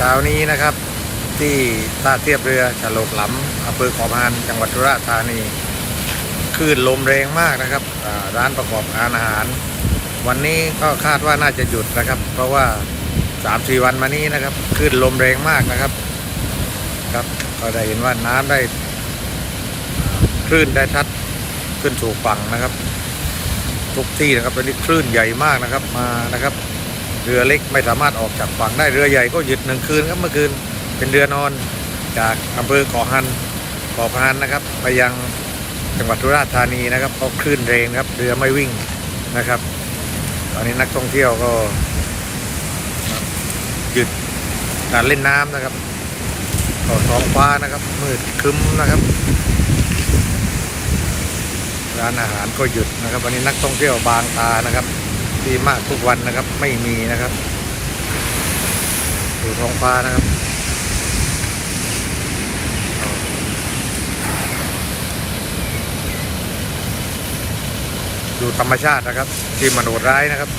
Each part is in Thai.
เช้านี้นะครับ ที่ท่าเทียบเรือฉลกหลำอำเภอขอมานจังหวัดสุราษฎร์ธานีคลื่นลมแรงมากนะครับร้านประกอบการอาหาร วันนี้ก็คาดว่าน่าจะหยุดนะครับ เพราะว่าสามสี่วันมานี้นะครับคลื่นลมแรงมากนะครับ ครับก็ได้เห็นว่าน้ำได้คลื่นได้ทัดขึ้นสู่ฝั่งนะครับ ทุกที่นะครับตอนนี้คลื่นใหญ่มากนะครับมานะครับ เรือเล็กไม่สามารถออกจากฝั่งได้เรือใหญ่ก็หยุดหนึ่งคืนครับเมื่อคืนเป็นเรือนอนจากอำเภอเกาะฮันเกาะพะฮันนะครับ ไปยังจังหวัดสุราษฎร์ธานีนะครับเพราะคลื่นแรงครับเรือไม่วิ่งนะครับ ตอนนี้นักท่องเที่ยวก็หยุดการเล่นน้ำนะครับก็ท้องฟ้านะครับ มืดครึ้มนะครับ ร้านอาหารก็หยุดนะครับ วันนี้นักท่องเที่ยวบางตานะครับ ทีมากทุกวันนะครับ ไม่มีนะครับดูท้องฟ้านะครับดูธรรมชาตินะครับที่มันโหดร้ายนะครับ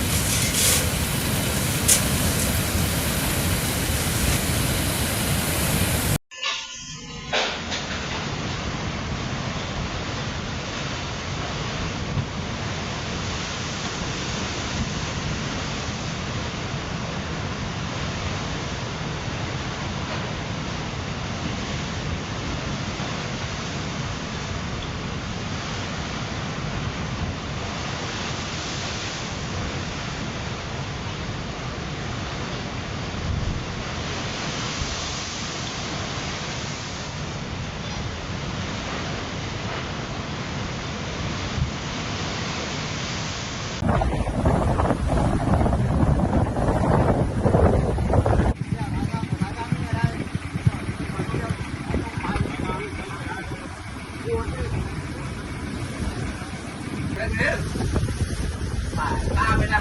ไปตามไปนะ